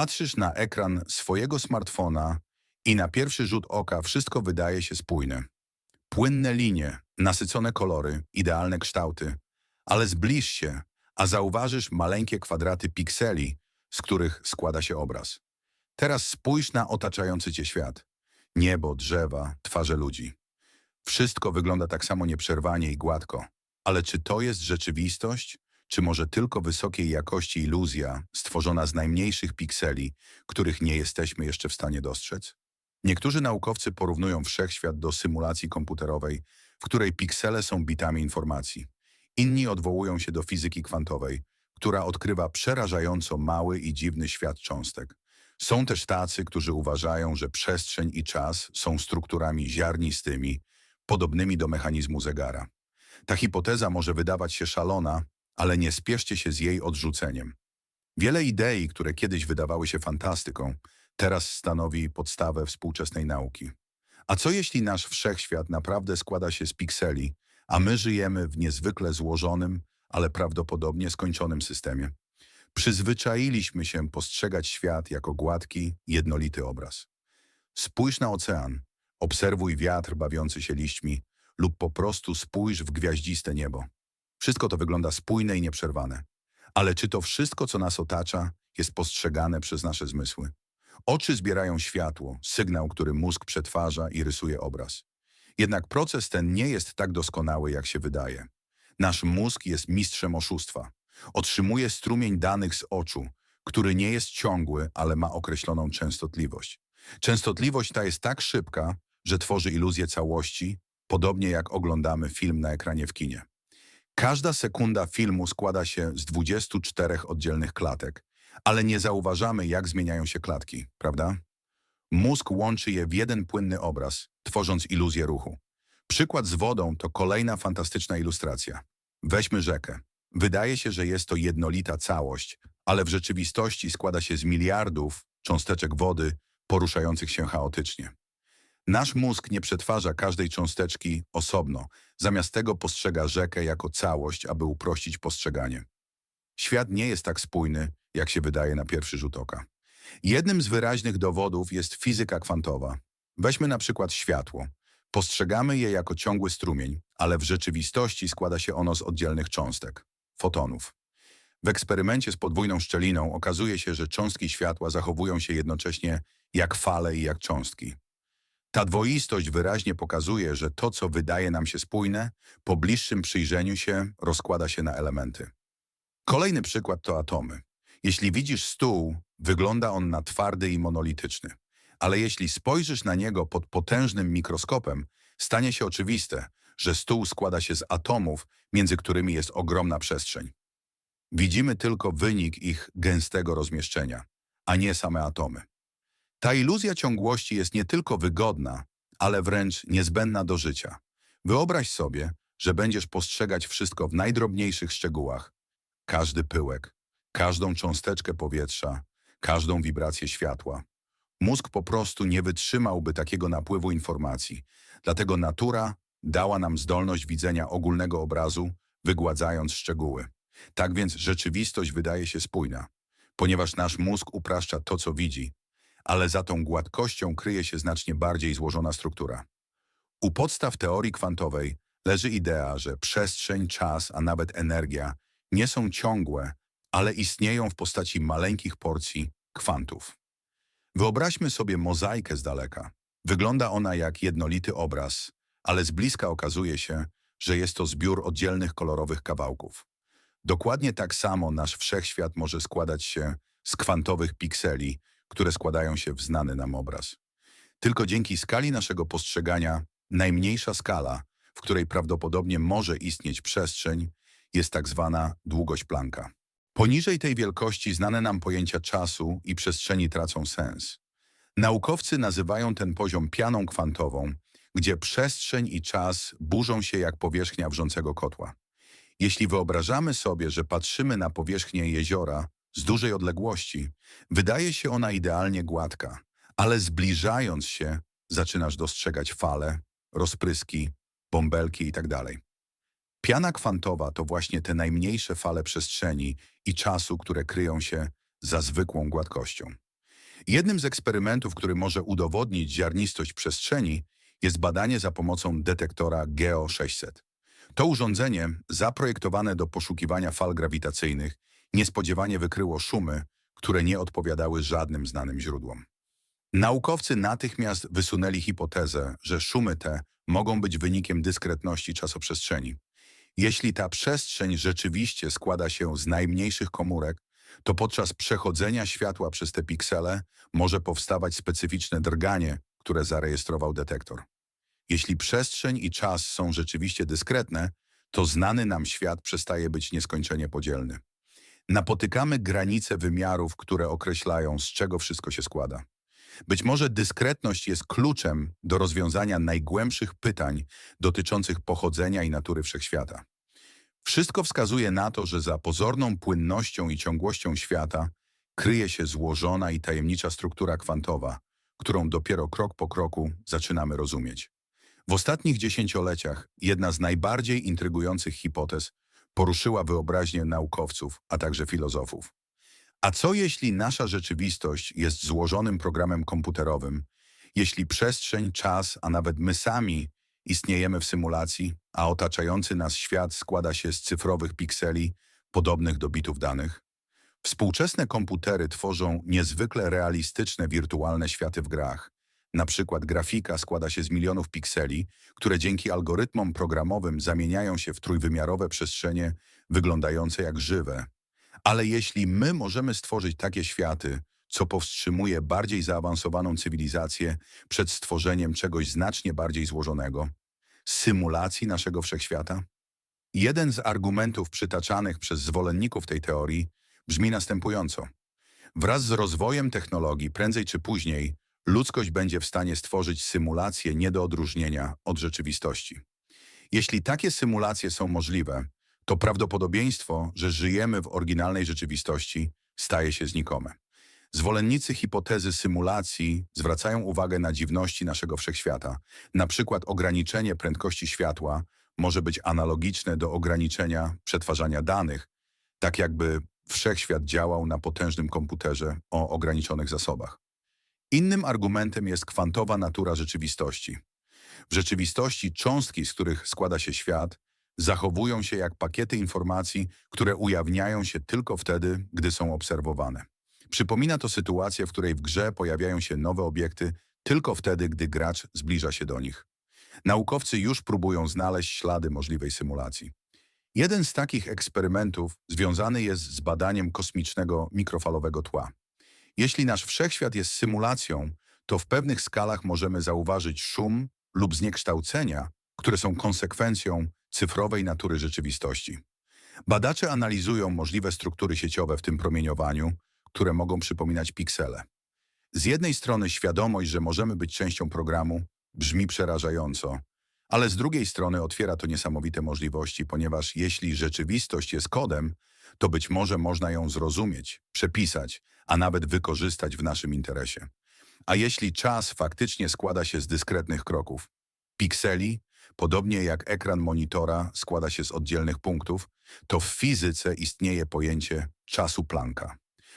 Patrzysz na ekran swojego smartfona i na pierwszy rzut oka wszystko wydaje się spójne. Płynne linie, nasycone kolory, idealne kształty, ale zbliż się, a zauważysz maleńkie kwadraty pikseli, z których składa się obraz. Teraz spójrz na otaczający cię świat. Niebo, drzewa, twarze ludzi. Wszystko wygląda tak samo nieprzerwanie i gładko. Ale czy to jest rzeczywistość? Czy może tylko wysokiej jakości iluzja, stworzona z najmniejszych pikseli, których nie jesteśmy jeszcze w stanie dostrzec? Niektórzy naukowcy porównują wszechświat do symulacji komputerowej, w której piksele są bitami informacji. Inni odwołują się do fizyki kwantowej, która odkrywa przerażająco mały i dziwny świat cząstek. Są też tacy, którzy uważają, że przestrzeń i czas są strukturami ziarnistymi, podobnymi do mechanizmu zegara. Ta hipoteza może wydawać się szalona, ale nie spieszcie się z jej odrzuceniem. Wiele idei, które kiedyś wydawały się fantastyką, teraz stanowi podstawę współczesnej nauki. A co jeśli nasz wszechświat naprawdę składa się z pikseli, a my żyjemy w niezwykle złożonym, ale prawdopodobnie skończonym systemie? Przyzwyczailiśmy się postrzegać świat jako gładki, jednolity obraz. Spójrz na ocean, obserwuj wiatr bawiący się liśćmi lub po prostu spójrz w gwiaździste niebo. Wszystko to wygląda spójne i nieprzerwane. Ale czy to wszystko, co nas otacza, jest postrzegane przez nasze zmysły? Oczy zbierają światło, sygnał, który mózg przetwarza i rysuje obraz. Jednak proces ten nie jest tak doskonały, jak się wydaje. Nasz mózg jest mistrzem oszustwa. Otrzymuje strumień danych z oczu, który nie jest ciągły, ale ma określoną częstotliwość. Częstotliwość ta jest tak szybka, że tworzy iluzję całości, podobnie jak oglądamy film na ekranie w kinie. Każda sekunda filmu składa się z 24 oddzielnych klatek, ale nie zauważamy, jak zmieniają się klatki, prawda? Mózg łączy je w jeden płynny obraz, tworząc iluzję ruchu. Przykład z wodą to kolejna fantastyczna ilustracja. Weźmy rzekę. Wydaje się, że jest to jednolita całość, ale w rzeczywistości składa się z miliardów cząsteczek wody poruszających się chaotycznie. Nasz mózg nie przetwarza każdej cząsteczki osobno, zamiast tego postrzega rzekę jako całość, aby uprościć postrzeganie. Świat nie jest tak spójny, jak się wydaje na pierwszy rzut oka. Jednym z wyraźnych dowodów jest fizyka kwantowa. Weźmy na przykład światło. Postrzegamy je jako ciągły strumień, ale w rzeczywistości składa się ono z oddzielnych cząstek, fotonów. W eksperymencie z podwójną szczeliną okazuje się, że cząstki światła zachowują się jednocześnie jak fale i jak cząstki. Ta dwoistość wyraźnie pokazuje, że to, co wydaje nam się spójne, po bliższym przyjrzeniu się rozkłada się na elementy. Kolejny przykład to atomy. Jeśli widzisz stół, wygląda on na twardy i monolityczny. Ale jeśli spojrzysz na niego pod potężnym mikroskopem, stanie się oczywiste, że stół składa się z atomów, między którymi jest ogromna przestrzeń. Widzimy tylko wynik ich gęstego rozmieszczenia, a nie same atomy. Ta iluzja ciągłości jest nie tylko wygodna, ale wręcz niezbędna do życia. Wyobraź sobie, że będziesz postrzegać wszystko w najdrobniejszych szczegółach. Każdy pyłek, każdą cząsteczkę powietrza, każdą wibrację światła. Mózg po prostu nie wytrzymałby takiego napływu informacji. Dlatego natura dała nam zdolność widzenia ogólnego obrazu, wygładzając szczegóły. Tak więc rzeczywistość wydaje się spójna, ponieważ nasz mózg upraszcza to, co widzi, ale za tą gładkością kryje się znacznie bardziej złożona struktura. U podstaw teorii kwantowej leży idea, że przestrzeń, czas, a nawet energia nie są ciągłe, ale istnieją w postaci maleńkich porcji kwantów. Wyobraźmy sobie mozaikę z daleka. Wygląda ona jak jednolity obraz, ale z bliska okazuje się, że jest to zbiór oddzielnych kolorowych kawałków. Dokładnie tak samo nasz wszechświat może składać się z kwantowych pikseli, które składają się w znany nam obraz. Tylko dzięki skali naszego postrzegania, najmniejsza skala, w której prawdopodobnie może istnieć przestrzeń, jest tak zwana długość Plancka. Poniżej tej wielkości znane nam pojęcia czasu i przestrzeni tracą sens. Naukowcy nazywają ten poziom pianą kwantową, gdzie przestrzeń i czas burzą się jak powierzchnia wrzącego kotła. Jeśli wyobrażamy sobie, że patrzymy na powierzchnię jeziora z dużej odległości, wydaje się ona idealnie gładka, ale zbliżając się zaczynasz dostrzegać fale, rozpryski, bąbelki itd. Piana kwantowa to właśnie te najmniejsze fale przestrzeni i czasu, które kryją się za zwykłą gładkością. Jednym z eksperymentów, który może udowodnić ziarnistość przestrzeni, jest badanie za pomocą detektora GEO 600. To urządzenie, zaprojektowane do poszukiwania fal grawitacyjnych, niespodziewanie wykryło szumy, które nie odpowiadały żadnym znanym źródłom. Naukowcy natychmiast wysunęli hipotezę, że szumy te mogą być wynikiem dyskretności czasoprzestrzeni. Jeśli ta przestrzeń rzeczywiście składa się z najmniejszych komórek, to podczas przechodzenia światła przez te piksele może powstawać specyficzne drganie, które zarejestrował detektor. Jeśli przestrzeń i czas są rzeczywiście dyskretne, to znany nam świat przestaje być nieskończenie podzielny. Napotykamy granice wymiarów, które określają, z czego wszystko się składa. Być może dyskretność jest kluczem do rozwiązania najgłębszych pytań dotyczących pochodzenia i natury wszechświata. Wszystko wskazuje na to, że za pozorną płynnością i ciągłością świata kryje się złożona i tajemnicza struktura kwantowa, którą dopiero krok po kroku zaczynamy rozumieć. W ostatnich dziesięcioleciach jedna z najbardziej intrygujących hipotez poruszyła wyobraźnię naukowców, a także filozofów. A co jeśli nasza rzeczywistość jest złożonym programem komputerowym, jeśli przestrzeń, czas, a nawet my sami istniejemy w symulacji, a otaczający nas świat składa się z cyfrowych pikseli podobnych do bitów danych? Współczesne komputery tworzą niezwykle realistyczne wirtualne światy w grach. Na przykład grafika składa się z milionów pikseli, które dzięki algorytmom programowym zamieniają się w trójwymiarowe przestrzenie wyglądające jak żywe. Ale jeśli my możemy stworzyć takie światy, co powstrzymuje bardziej zaawansowaną cywilizację przed stworzeniem czegoś znacznie bardziej złożonego, symulacji naszego wszechświata? Jeden z argumentów przytaczanych przez zwolenników tej teorii brzmi następująco. Wraz z rozwojem technologii, prędzej czy później, ludzkość będzie w stanie stworzyć symulacje nie do odróżnienia od rzeczywistości. Jeśli takie symulacje są możliwe, to prawdopodobieństwo, że żyjemy w oryginalnej rzeczywistości, staje się znikome. Zwolennicy hipotezy symulacji zwracają uwagę na dziwności naszego wszechświata. Na przykład ograniczenie prędkości światła może być analogiczne do ograniczenia przetwarzania danych, tak jakby wszechświat działał na potężnym komputerze o ograniczonych zasobach. Innym argumentem jest kwantowa natura rzeczywistości. W rzeczywistości cząstki, z których składa się świat, zachowują się jak pakiety informacji, które ujawniają się tylko wtedy, gdy są obserwowane. Przypomina to sytuację, w której w grze pojawiają się nowe obiekty tylko wtedy, gdy gracz zbliża się do nich. Naukowcy już próbują znaleźć ślady możliwej symulacji. Jeden z takich eksperymentów związany jest z badaniem kosmicznego mikrofalowego tła. Jeśli nasz wszechświat jest symulacją, to w pewnych skalach możemy zauważyć szum lub zniekształcenia, które są konsekwencją cyfrowej natury rzeczywistości. Badacze analizują możliwe struktury sieciowe w tym promieniowaniu, które mogą przypominać piksele. Z jednej strony świadomość, że możemy być częścią programu, brzmi przerażająco, ale z drugiej strony otwiera to niesamowite możliwości, ponieważ jeśli rzeczywistość jest kodem, to być może można ją zrozumieć, przepisać, a nawet wykorzystać w naszym interesie. A jeśli czas faktycznie składa się z dyskretnych kroków, pikseli, podobnie jak ekran monitora składa się z oddzielnych punktów, to w fizyce istnieje pojęcie czasu Plancka.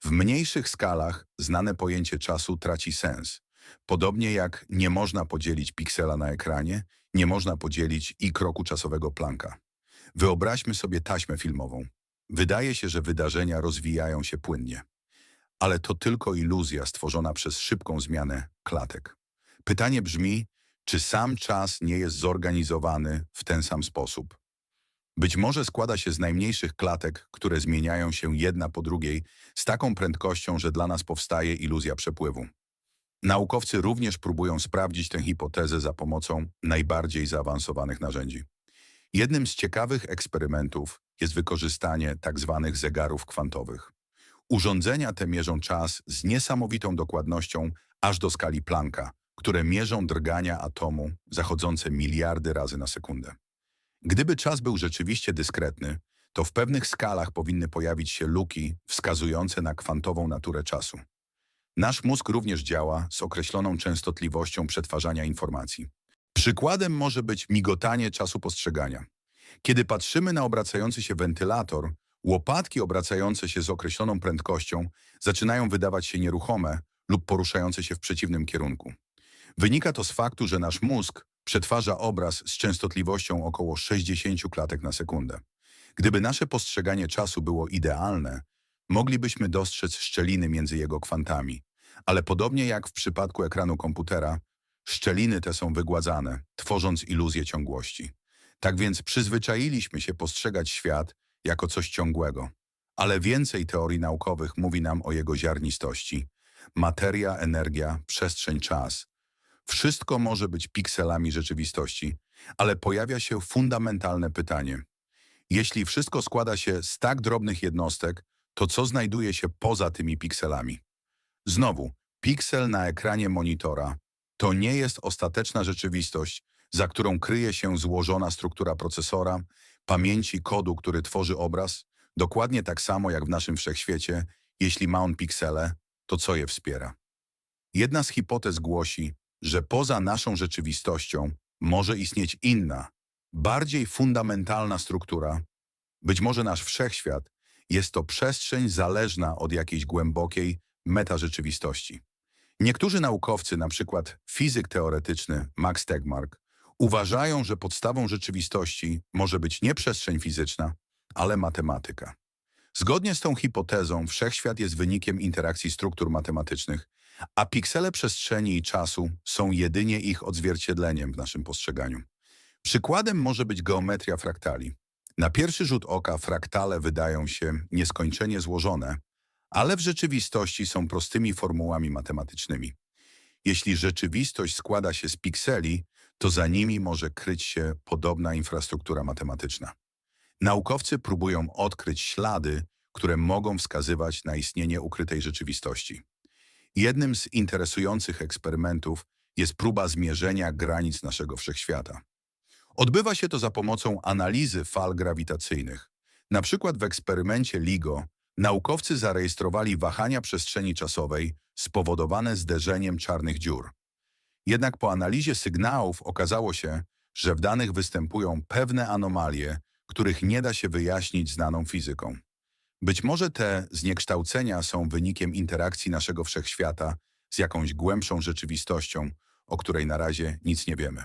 W mniejszych skalach znane pojęcie czasu traci sens. Podobnie jak nie można podzielić piksela na ekranie, nie można podzielić i kroku czasowego Plancka. Wyobraźmy sobie taśmę filmową. Wydaje się, że wydarzenia rozwijają się płynnie. Ale to tylko iluzja stworzona przez szybką zmianę klatek. Pytanie brzmi, czy sam czas nie jest zorganizowany w ten sam sposób? Być może składa się z najmniejszych klatek, które zmieniają się jedna po drugiej z taką prędkością, że dla nas powstaje iluzja przepływu. Naukowcy również próbują sprawdzić tę hipotezę za pomocą najbardziej zaawansowanych narzędzi. Jednym z ciekawych eksperymentów jest wykorzystanie tzw. Tak zegarów kwantowych. Urządzenia te mierzą czas z niesamowitą dokładnością aż do skali Plancka, które mierzą drgania atomu zachodzące miliardy razy na sekundę. Gdyby czas był rzeczywiście dyskretny, to w pewnych skalach powinny pojawić się luki wskazujące na kwantową naturę czasu. Nasz mózg również działa z określoną częstotliwością przetwarzania informacji. Przykładem może być migotanie czasu postrzegania. Kiedy patrzymy na obracający się wentylator, łopatki obracające się z określoną prędkością zaczynają wydawać się nieruchome lub poruszające się w przeciwnym kierunku. Wynika to z faktu, że nasz mózg przetwarza obraz z częstotliwością około 60 klatek na sekundę. Gdyby nasze postrzeganie czasu było idealne, moglibyśmy dostrzec szczeliny między jego kwantami. Ale podobnie jak w przypadku ekranu komputera, szczeliny te są wygładzane, tworząc iluzję ciągłości. Tak więc przyzwyczailiśmy się postrzegać świat jako coś ciągłego. Ale więcej teorii naukowych mówi nam o jego ziarnistości. Materia, energia, przestrzeń, czas. Wszystko może być pikselami rzeczywistości, ale pojawia się fundamentalne pytanie. Jeśli wszystko składa się z tak drobnych jednostek, to co znajduje się poza tymi pikselami? Znowu, piksel na ekranie monitora to nie jest ostateczna rzeczywistość, za którą kryje się złożona struktura procesora, pamięci kodu, który tworzy obraz, dokładnie tak samo jak w naszym wszechświecie, jeśli ma on piksele, to co je wspiera? Jedna z hipotez głosi, że poza naszą rzeczywistością może istnieć inna, bardziej fundamentalna struktura. Być może nasz wszechświat jest to przestrzeń zależna od jakiejś głębokiej metarzeczywistości. Niektórzy naukowcy, na przykład fizyk teoretyczny Max Tegmark, uważają, że podstawą rzeczywistości może być nie przestrzeń fizyczna, ale matematyka. Zgodnie z tą hipotezą wszechświat jest wynikiem interakcji struktur matematycznych, a piksele przestrzeni i czasu są jedynie ich odzwierciedleniem w naszym postrzeganiu. Przykładem może być geometria fraktali. Na pierwszy rzut oka fraktale wydają się nieskończenie złożone, ale w rzeczywistości są prostymi formułami matematycznymi. Jeśli rzeczywistość składa się z pikseli, to za nimi może kryć się podobna infrastruktura matematyczna. Naukowcy próbują odkryć ślady, które mogą wskazywać na istnienie ukrytej rzeczywistości. Jednym z interesujących eksperymentów jest próba zmierzenia granic naszego wszechświata. Odbywa się to za pomocą analizy fal grawitacyjnych. Na przykład w eksperymencie LIGO naukowcy zarejestrowali wahania przestrzeni czasowej spowodowane zderzeniem czarnych dziur. Jednak po analizie sygnałów okazało się, że w danych występują pewne anomalie, których nie da się wyjaśnić znaną fizyką. Być może te zniekształcenia są wynikiem interakcji naszego wszechświata z jakąś głębszą rzeczywistością, o której na razie nic nie wiemy.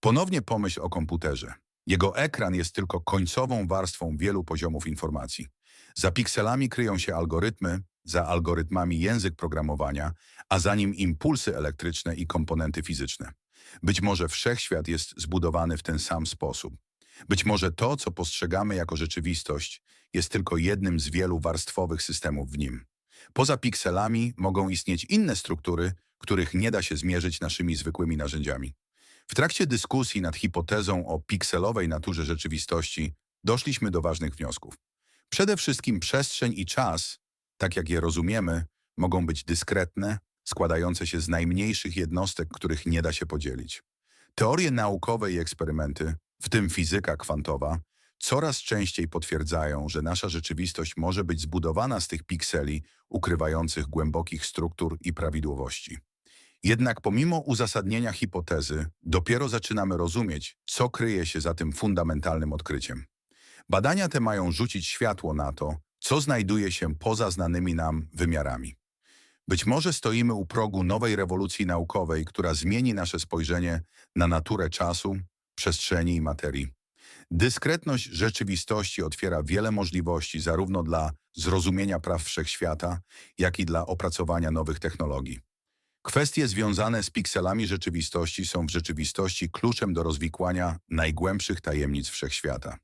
Ponownie pomyśl o komputerze. Jego ekran jest tylko końcową warstwą wielu poziomów informacji. Za pikselami kryją się algorytmy, za algorytmami język programowania, a za nim impulsy elektryczne i komponenty fizyczne. Być może wszechświat jest zbudowany w ten sam sposób. Być może to, co postrzegamy jako rzeczywistość, jest tylko jednym z wielu warstwowych systemów w nim. Poza pikselami mogą istnieć inne struktury, których nie da się zmierzyć naszymi zwykłymi narzędziami. W trakcie dyskusji nad hipotezą o pikselowej naturze rzeczywistości doszliśmy do ważnych wniosków. Przede wszystkim przestrzeń i czas, tak jak je rozumiemy, mogą być dyskretne, składające się z najmniejszych jednostek, których nie da się podzielić. Teorie naukowe i eksperymenty, w tym fizyka kwantowa, coraz częściej potwierdzają, że nasza rzeczywistość może być zbudowana z tych pikseli ukrywających głębokich struktur i prawidłowości. Jednak pomimo uzasadnienia hipotezy, dopiero zaczynamy rozumieć, co kryje się za tym fundamentalnym odkryciem. Badania te mają rzucić światło na to, co znajduje się poza znanymi nam wymiarami. Być może stoimy u progu nowej rewolucji naukowej, która zmieni nasze spojrzenie na naturę czasu, przestrzeni i materii. Dyskretność rzeczywistości otwiera wiele możliwości zarówno dla zrozumienia praw wszechświata, jak i dla opracowania nowych technologii. Kwestie związane z pikselami rzeczywistości są w rzeczywistości kluczem do rozwikłania najgłębszych tajemnic wszechświata.